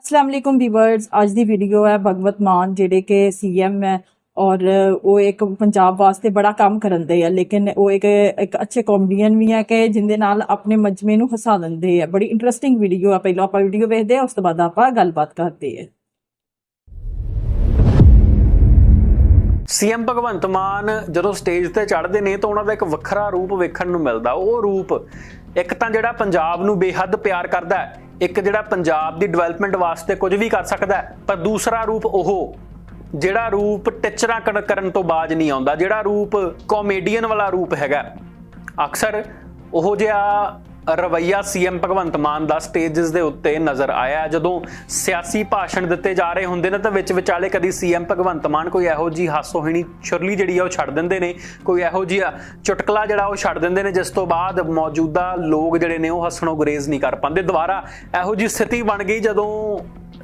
ਅਸਲਾਮ ਅਲੈਕੁਮ viewers ਅੱਜ ਦੀ video ਹੈ ਭਗਵਤ ਮਾਨ, ਜਿਹੜੇ ਕਿ ਸੀਐਮ ਹੈ ਔਰ ਉਹ ਇੱਕ ਪੰਜਾਬ ਵਾਸਤੇ ਬੜਾ ਕੰਮ ਕਰਨ ਦੇ ਆ, ਲੇਕਿਨ ਉਹ ਇੱਕ ਇੱਕ ਅੱਛੇ ਕਾਮੇਡੀਅਨ ਵੀ ਹੈ ਕਿ ਜਿੰਦੇ ਨਾਲ ਆਪਣੇ ਮਜਮੇ ਨੂੰ ਹਸਾ ਦਿੰਦੇ ਆ। ਬੜੀ ਇੰਟਰਸਟਿੰਗ ਵੀਡੀਓ ਆ। ਪਹਿਲਾਂ ਆਪਾਂ ਵੀਡੀਓ ਵੇਖਦੇ ਆ ਉਸ ਤੋਂ ਬਾਅਦ ਆਪਾਂ ਗੱਲਬਾਤ ਕਰਦੇ ਆ ਸੀਐਮ ਭਗਵੰਤ ਮਾਨ ਜਦੋਂ ਸਟੇਜ ਤੇ ਚੜ੍ਹਦੇ ਨੇ ਤਾਂ ਉਹਨਾਂ ਦਾ ਇੱਕ ਵੱਖਰਾ ਰੂਪ ਵੇਖਣ ਨੂੰ ਮਿਲਦਾ। ਉਹ ਰੂਪ ਇੱਕ ਤਾਂ ਜਿਹੜਾ ਪੰਜਾਬ ਨੂੰ ਬੇਹੱਦ ਪਿਆਰ ਕਰਦਾ ਹੈ ਇੱਕ ਜਿਹੜਾ ਪੰਜਾਬ ਦੀ ਡਿਵੈਲਪਮੈਂਟ ਵਾਸਤੇ ਕੁਝ ਵੀ ਕਰ ਸਕਦਾ ਪਰ ਦੂਸਰਾ ਰੂਪ ਉਹ, ਜਿਹੜਾ ਰੂਪ ਟਿਚਰਾਂ ਕਰਨ- ਕਰਨ ਤੋਂ ਬਾਜ ਨਹੀਂ ਆਉਂਦਾ, ਜਿਹੜਾ ਰੂਪ ਕਾਮੇਡੀਅਨ ਵਾਲਾ ਰੂਪ ਹੈਗਾ। ਅਕਸਰ ਉਹ ਜਿਹਾ ਰਵਈਆ ਸੀਐਮ ਭਗਵੰਤ ਮਾਨ ਦਾ ਸਟੇजेस ਦੇ ਉੱਤੇ ਨਜ਼ਰ ਆਇਆ ਜਦੋਂ ਸਿਆਸੀ ਭਾਸ਼ਣ ਦਿੱਤੇ ਜਾ ਰਹੇ ਹੁੰਦੇ ਨੇ ਤਾਂ ਵਿੱਚ ਵਿਚਾਲੇ ਕਦੀ ਸੀਐਮ ਭਗਵੰਤ ਮਾਨ ਕੋਈ ਇਹੋ ਜੀ ਹਾਸੋਹੀਣੀ ਛੁਰਲੀ ਜਿਹੜੀ ਆ ਉਹ ਛੱਡ ਦਿੰਦੇ ਨੇ, ਕੋਈ ਇਹੋ ਜੀ ਚੁਟਕਲਾ ਜਿਹੜਾ ਉਹ ਛੱਡ ਦਿੰਦੇ ਨੇ, ਜਿਸ ਤੋਂ ਬਾਅਦ ਮੌਜੂਦਾ ਲੋਕ ਜਿਹੜੇ ਨੇ ਉਹ ਹੱਸਣੋਂ ਗੁਰੇਜ਼ ਨਹੀਂ ਕਰ ਪਾਉਂਦੇ। ਦੁਬਾਰਾ ਇਹੋ ਜੀ ਸਥਿਤੀ ਬਣ ਗਈ ਜਦੋਂ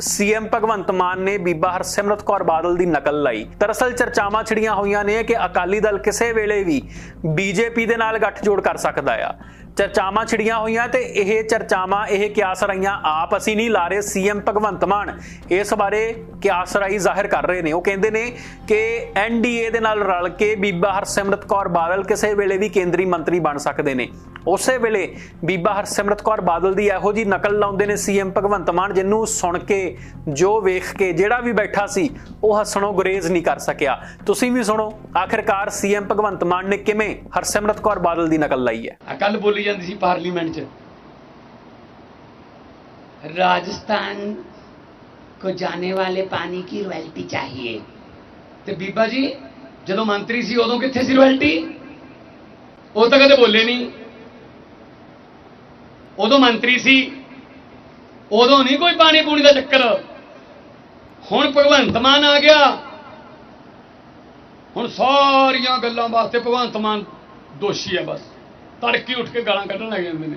ਸੀਐਮ ਭਗਵੰਤ ਮਾਨ ਨੇ ਬੀਬਾ ਹਰਸਿਮਰਤ ਕੌਰ ਬਾਦਲ ਦੀ ਨਕਲ ਲਾਈ। ਦਰਅਸਲ ਚਰਚਾਵਾਂ ਛਿੜੀਆਂ ਹੋਈਆਂ ਨੇ ਕਿ ਅਕਾਲੀ ਦਲ ਕਿਸੇ ਵੇਲੇ ਵੀ ਬੀਜੇਪੀ ਦੇ ਨਾਲ ਗੱਠਜੋੜ ਕਰ ਸਕਦਾ ਆ। ਚਰਚਾਵਾਂ ਛਿੜੀਆਂ ਹੋਈਆਂ ਤੇ ਇਹ ਚਰਚਾਵਾਂ, ਇਹ ਕਿਆਸ ਰਹੀਆਂ ਆਪ ਅਸੀਂ ਨਹੀਂ ਲਾ ਰਹੇ, ਸੀਐਮ ਭਗਵੰਤ ਮਾਨ ਇਸ ਬਾਰੇ ਕਿਆਸ ਰਾਈ ਜ਼ਾਹਿਰ ਕਰ ਰਹੇ ਨੇ। ਉਹ ਕਹਿੰਦੇ ਨੇ ਕਿ ਐਨਡੀਏ ਦੇ ਨਾਲ ਰਲ ਕੇ ਬੀਬਾ ਹਰਸਿਮਰਤ ਕੌਰ ਬਾਦਲ ਕਿਸੇ ਵੇਲੇ ਵੀ ਕੇਂਦਰੀ ਮੰਤਰੀ ਬਣ ਸਕਦੇ ਨੇ। ਉਸੇ ਵੇਲੇ ਬੀਬਾ ਹਰਸਿਮਰਤ ਕੌਰ ਬਾਦਲ ਦੀ ਇਹੋ ਜੀ ਨਕਲ ਲਾਉਂਦੇ ਨੇ ਸੀਐਮ ਭਗਵੰਤ ਮਾਨ ਜਿਹਨੂੰ ਸੁਣ ਕੇ ਜੋ ਵੇਖ ਕੇ ਜਿਹੜਾ ਵੀ ਬੈਠਾ ਸੀ ਉਹ ਹੱਸਣੋਂ ਗੁਰੇਜ਼ ਨਹੀਂ ਕਰ ਸਕਿਆ ਤੁਸੀਂ ਵੀ ਸੁਣੋ ਆਖਿਰਕਾਰ ਸੀਐਮ ਭਗਵੰਤ ਮਾਨ ਨੇ ਕਿਵੇਂ ਹਰਸਿਮਰਤ ਕੌਰ ਬਾਦਲ ਦੀ ਨਕਲ ਲਾਈ ਹੈ ਆ ਕੱਲ ਬੋਲੀ ਜਾਂਦੀ ਸੀ ਪਾਰਲੀਮੈਂਟ 'ਚ राजस्थान को ਜਾਣੇ ਵਾਲੇ ਪਾਣੀ ਕੀ ਰਾਇਲਟੀ ਚਾਹੀਏ ਤੇ ਬੀਬਾ ਜੀ ਜਦੋਂ ਮੰਤਰੀ ਸੀ ਉਦੋਂ ਕਿੱਥੇ ਸੀ ਰਾਇਲਟੀ ਉਹ ਤਾਂ ਕਦੇ ਬੋਲੇ ਨਹੀਂ ਉਦੋਂ ਮੰਤਰੀ ਸੀ ਉਦੋਂ ਨਹੀਂ ਕੋਈ ਪਾਣੀ ਪੂਣੀ ਦਾ ਚੱਕਰ। ਹੁਣ ਭਗਵੰਤ ਮਾਨ ਆ ਗਿਆ। ਹੁਣ ਸਾਰੀਆਂ ਗੱਲਾਂ ਵਾਸਤੇ ਭਗਵੰਤ ਮਾਨ ਦੋਸ਼ੀ ਹੈ ਬਸ। ਤੜਕੇ ਉੱਠ ਕੇ ਗਾਲਾਂ ਕੱਢਣ ਲੱਗ ਜਾਂਦੇ ਨੇ।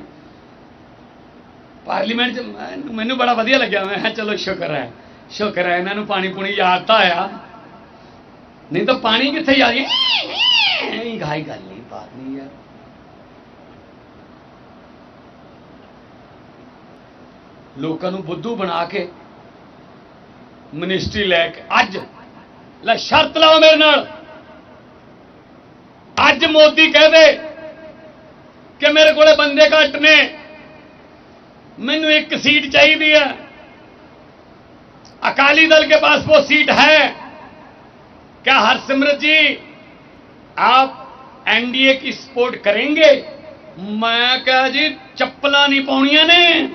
ਪਾਰਲੀਮੈਂਟ 'ਚ ਮੈਨੂੰ- ਬੜਾ ਵਧੀਆ ਲੱਗਿਆ। ਮੈਂ ਕਿਹਾ ਚਲੋ ਸ਼ੁਕਰ ਹੈ। ਸ਼ੁਕਰ ਹੈ ਇਹਨਾਂ ਨੂੰ ਪਾਣੀ ਪੂਣੀ ਯਾਦ ਤਾਂ ਆਇਆ। ਨਹੀਂ ਤਾਂ ਪਾਣੀ ਕਿੱਥੇ ਯਾਦ ਇਹ ਗਾਈ ਗੱਲ ਨਹੀਂ ਬਾਤ ਨਹੀਂ ਯਾਰ। ਲੋਕਾਂ ਨੂੰ ਬੁੱਧੂ ਬਣਾ ਕੇ ਮਿਨਿਸਟਰੀ ਲੈ ਕੇ ਅੱਜ ਲੈ ਸ਼ਰਤ ਲਾਓ ਮੇਰੇ ਨਾਲ ਅੱਜ ਮੋਦੀ ਕਹਿ ਦੇ ਕਿ ਮੇਰੇ ਕੋਲੇ ਬੰਦੇ ਘੱਟ ਨੇ ਮੈਨੂੰ ਇੱਕ सीट चाहिए है अकाली दल के पास वो सीट है क्या हरसिमरत जी आप एनडीए की सपोर्ट करेंगे मैं कहा जी ਚੱਪਲਾਂ ਨਹੀਂ ਪਾਉਣੀਆਂ ਨੇ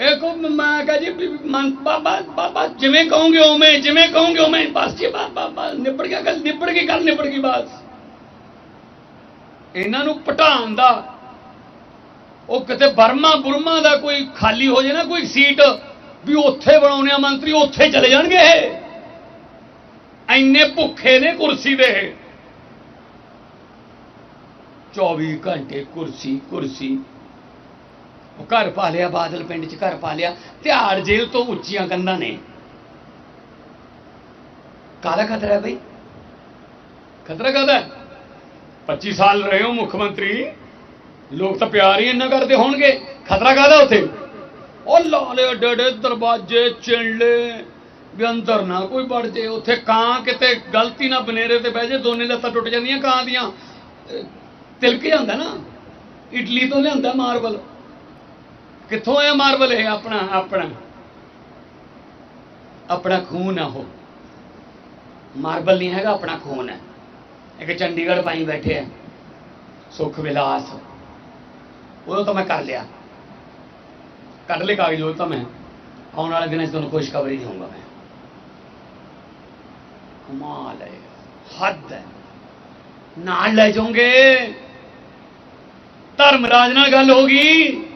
ਇਹ ਕੋ ਮੈਂ ਕਹਾ ਜੀ ਮਨ, ਬਾਬਾ ਬਾਬਾ, ਜਿਵੇਂ ਕਹੋਗੇ ਉਵੇਂ, ਜਿਵੇਂ ਕਹੋਗੇ ਉਵੇਂ, ਬਸ ਜੀ ਬਾਬਾ ਬਸ ਨਿਬੜ ਗਿਆ ਗੱਲ, ਨਿਬੜ ਗਈ ਗੱਲ, ਨਿਬੜ ਗਈ ਬਸ ਇਹਨਾਂ ਨੂੰ ਪਟਾਉਣ ਦਾ, ਉਹ ਕਿਤੇ ਬਰਮਾ ਬੁਰਮਾ ਦਾ ਕੋਈ ਖਾਲੀ ਹੋ ਜੇ ਨਾ, ਕੋਈ ਸੀਟ, ਵੀ ਉੱਥੇ ਬਣਾਉਣੇ ਆ ਮੰਤਰੀ, ਉੱਥੇ ਚਲੇ ਜਾਣਗੇ ਇਹ ਐਨੇ ਭੁੱਖੇ ਨੇ ਕੁਰਸੀ ਦੇ ਇਹ। 24 ਘੰਟੇ ਕੁਰਸੀ ਕੁਰਸੀ ਉਹ ਘਰ ਪਾ ਲਿਆ, ਬਾਦਲ ਪਿੰਡ 'ਚ ਘਰ ਪਾ ਲਿਆ। ਤਿਹਾੜ ਜੇਲ੍ਹ ਤੋਂ ਉੱਚੀਆਂ ਕੰਧਾਂ ਨੇ। ਕਾਹਦਾ ਖਤਰਾ ਹੈ ਬਈ? ਖਤਰਾ ਕਾਹਦਾ ਹੈ? 25 ਸਾਲ ਰਹੇ ਹੋ ਮੁੱਖ ਮੰਤਰੀ। ਲੋਕ ਤਾਂ ਪਿਆਰ ਹੀ ਇੰਨਾ ਕਰਦੇ ਹੋਣਗੇ। ਖਤਰਾ ਕਾਹਦਾ ਉੱਥੇ? ਉਹ ਲਾਲੇ ਡੇਡੇ ਦਰਵਾਜ਼ੇ ਚਿੰਲੇ। ਵੀ ਅੰਦਰ ਨਾ ਕੋਈ ਵੜ ਜੇ। ਉੱਥੇ ਕਾਂ ਕਿਤੇ ਗਲਤੀ ਨਾ ਬਨੇਰੇ ਤੇ ਬਹਿ ਜੇ, ਦੋਨੇ ਲੱਤਾਂ ਟੁੱਟ ਜਾਂਦੀਆਂ ਕਾਂ ਦੀਆਂ। ਤਿਲਕ ਜਾਂਦਾ ਨਾ। ਇਟਲੀ ਤੋਂ ਲਿਆਂਦਾ ਮਾਰਬਲ। ਕਿੱਥੋਂ ਆਇਆ ਮਾਰਬਲ ਇਹ? ਆਪਣਾ ਆਪਣਾ। ਆਪਣਾ ਖੂਨ ਆ ਉਹ। ਮਾਰਬਲ ਨਹੀਂ ਹੈਗਾ, ਆਪਣਾ ਖੂਨ ਹੈ। ਇੱਕ ਚੰਡੀਗੜ੍ਹ ਪਾਈ ਬੈਠੇ ਆ। ਸੁਖ ਵਿਲਾਸ। ਉਦੋਂ ਤਾਂ ਮੈਂ ਕਰ ਲਿਆ। ਕੱਢ ਲੈ ਕਾਗਜ਼ ਉਹ ਤਾਂ ਮੈਂ। ਆਉਣ ਵਾਲੇ ਦਿਨਾਂ 'ਚ ਤੁਹਾਨੂੰ ਖੁਸ਼ਖਬਰੀ ਦੇਵਾਂਗਾ ਮੈਂ। ਕਮਾਲ ਹੈ। ਹੱਦ ਹੈ। ਨਾਲ ਲੈ ਜਾਓਗੇ। ਧਰਮਰਾਜ ਨਾਲ ਗੱਲ ਹੋ ਗਈ।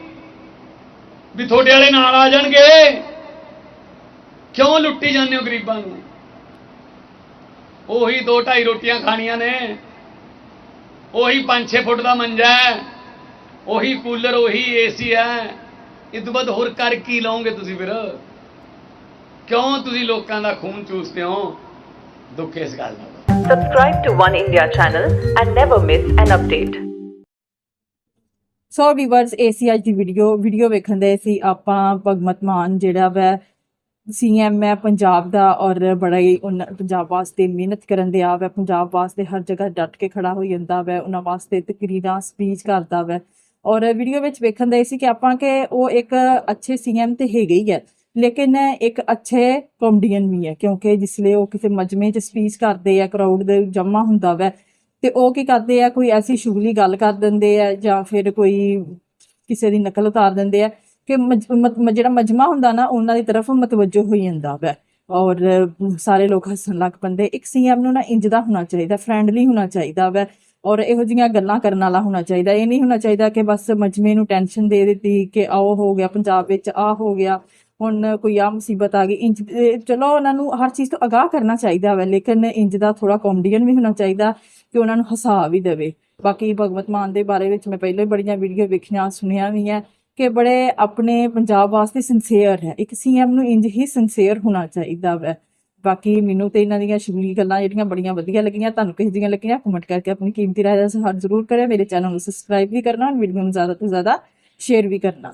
ਵੀ ਤੁਹਾਡੇ ਵਾਲੇ ਨਾਲ ਆ ਜਾਣਗੇ। ਕਿਉਂ ਲੁੱਟੀ ਜਾਂਦੇ ਹੋ ਗਰੀਬਾਂ ਨੂੰ? ਉਹੀ ਦੋ ਢਾਈ ਰੋਟੀਆਂ ਖਾਣੀਆਂ ਨੇ। ਉਹੀ 5-6 ਫੁੱਟ ਦਾ ਮੰਜਾ ਹੈ। ਉਹੀ ਕੂਲਰ, ਉਹੀ ਏਸੀ ਹੈ। ਇਹ ਤੋਂ ਬਾਅਦ ਹੋਰ ਕਰ ਕੀ ਲਓਗੇ ਤੁਸੀਂ ਫਿਰ? ਕਿਉਂ ਤੁਸੀਂ ਲੋਕਾਂ ਦਾ ਖੂਨ ਚੂਸਦੇ ਹੋ? ਦੁੱਖ ਇਸ ਗੱਲ ਦਾ। Subscribe to One India channel and never miss an update. So viewers AC ਅੱਜ ਦੀ ਵੀਡੀਓ ਵੀਡੀਓ ਵੇਖਣ ਦੇ ਸੀ ਆਪਾਂ ਭਗਵਤ ਮਾਨ ਜਿਹੜਾ ਵੈ ਸੀਐਮ ਹੈ ਪੰਜਾਬ ਦਾ ਔਰ ਬੜਾ ਹੀ ਉਹਨਾਂ ਪੰਜਾਬ ਵਾਸਤੇ ਮਿਹਨਤ ਕਰਨ ਦੇ ਆ ਵੈ, ਪੰਜਾਬ ਵਾਸਤੇ ਹਰ ਜਗ੍ਹਾ ਡਟ ਕੇ ਖੜਾ ਹੋ ਜਾਂਦਾ ਵੈ, ਉਹਨਾਂ ਵਾਸਤੇ ਤਕਰੀਰਾਂ ਸਪੀਚ ਕਰਦਾ ਵੈ। ਔਰ ਵੀਡੀਓ ਵਿੱਚ ਵੇਖਣ ਦੇ ਸੀ ਕਿ ਆਪਾਂ ਕਿ ਉਹ ਇੱਕ ਅੱਛੇ ਸੀਐਮ ਤੇ ਹੈਗੇ ਹੀ ਹੈ, ਲੇਕਿਨ ਇੱਕ ਅੱਛੇ ਕਾਮੇਡੀਅਨ ਵੀ ਹੈ, ਕਿਉਂਕਿ ਜਿਸਲੇ ਉਹ ਕਿਸੇ ਮਜਮੇ 'ਚ ਸਪੀਚ ਕਰਦੇ ਆ ਕਰਾਊਡ ਦੇ ਜਮਾ ਹੁੰਦਾ ਵੈ ਤੇ ਉਹ ਕੀ ਕਰਦੇ ਆ, ਕੋਈ ਐਸੀ ਸ਼ੁਗਲੀ ਗੱਲ ਕਰ ਦਿੰਦੇ ਆ ਜਾਂ ਫਿਰ ਕੋਈ ਕਿਸੇ ਦੀ ਨਕਲ ਉਤਾਰ ਦਿੰਦੇ ਆ ਕਿ ਮਜ- ਮ- ਜਿਹੜਾ ਮਜਮਾ ਹੁੰਦਾ ਨਾ, ਉਹਨਾਂ ਦੀ ਤਰਫ ਮਤਵੱਜੋ ਹੋਈ ਜਾਂਦਾ ਵੈ। ਔਰ ਸਾਰੇ ਲੋਕ ਹੱਸਣ ਲੱਗ ਪੈਂਦੇ। ਇੱਕ ਸੀਐਮ ਨੂੰ ਨਾ ਇੰਜ ਦਾ ਹੋਣਾ ਚਾਹੀਦਾ ਫਰੈਂਡਲੀ ਹੋਣਾ ਚਾਹੀਦਾ ਵੈ। ਔਰ ਇਹੋ ਜਿਹੀਆਂ ਗੱਲਾਂ ਕਰਨ ਵਾਲਾ ਹੋਣਾ ਚਾਹੀਦਾ। ਇਹ ਨਹੀਂ ਹੋਣਾ ਚਾਹੀਦਾ ਕਿ ਬਸ ਮਜਮੇ ਨੂੰ ਟੈਨਸ਼ਨ ਦੇ ਦਿੱਤੀ ਕਿ ਆਹ ਹੋ ਗਿਆ, ਪੰਜਾਬ ਵਿੱਚ ਆਹ ਹੋ ਗਿਆ। ਹੁਣ ਕੋਈ ਆ ਮੁਸੀਬਤ ਆ ਗਈ, ਇੰਜ ਚਲੋ ਉਹਨਾਂ ਨੂੰ ਹਰ ਚੀਜ਼ ਤੋਂ ਅਗਾਹ ਕਰਨਾ ਚਾਹੀਦਾ ਵੈ, ਲੇਕਿਨ ਇੰਜ ਦਾ ਥੋੜਾ ਕਾਮੇਡੀਅਨ ਵੀ ਹੋਣਾ ਚਾਹੀਦਾ ਕਿ ਉਹਨਾਂ ਨੂੰ ਹਸਾ ਵੀ ਦੇਵੇ। ਬਾਕੀ ਭਗਵਤ ਮਾਨ ਦੇ ਬਾਰੇ ਵਿੱਚ ਮੈਂ ਪਹਿਲੇ ਬੜੀਆਂ ਵੀਡੀਓ ਵੇਖੀਆਂ, ਸੁਣਿਆ ਵੀ ਹੈ ਕਿ ਬੜੇ ਆਪਣੇ ਪੰਜਾਬ ਵਾਸਤੇ ਸਿੰਸੀਅਰ ਹੈ। ਇੱਕ ਸੀਐਮ ਨੂੰ ਇੰਜ ਹੀ ਸਿੰਸੀਅਰ ਹੋਣਾ ਚਾਹੀਦਾ ਵੈ। ਬਾਕੀ ਮੈਨੂੰ ਤੇ ਇਹਨਾਂ ਦੀਆਂ ਸ਼ੁਗਲੀ ਗੱਲਾਂ ਜਿਹੜੀਆਂ ਬੜੀਆਂ ਵਧੀਆ ਲੱਗੀਆਂ, ਤੁਹਾਨੂੰ ਕਿਹੋ ਜਿਹੀਆਂ ਲੱਗੀਆਂ ਕਮੈਂਟ ਕਰਕੇ ਆਪਣੀ ਕੀਮਤੀ ਰਾਏ ਦਾ ਸਹਾਰ ਜ਼ਰੂਰ ਕਰਿਓ। ਮੇਰੇ ਚੈਨਲ ਨੂੰ ਸਬਸਕ੍ਰਾਈਬ ਵੀ ਕਰਨਾ, ਵੀਡੀਓ ਨੂੰ ਜ਼ਿਆਦਾ ਤੋਂ ਜ਼ਿਆਦਾ ਸ਼ੇਅਰ ਵੀ ਕਰਨਾ।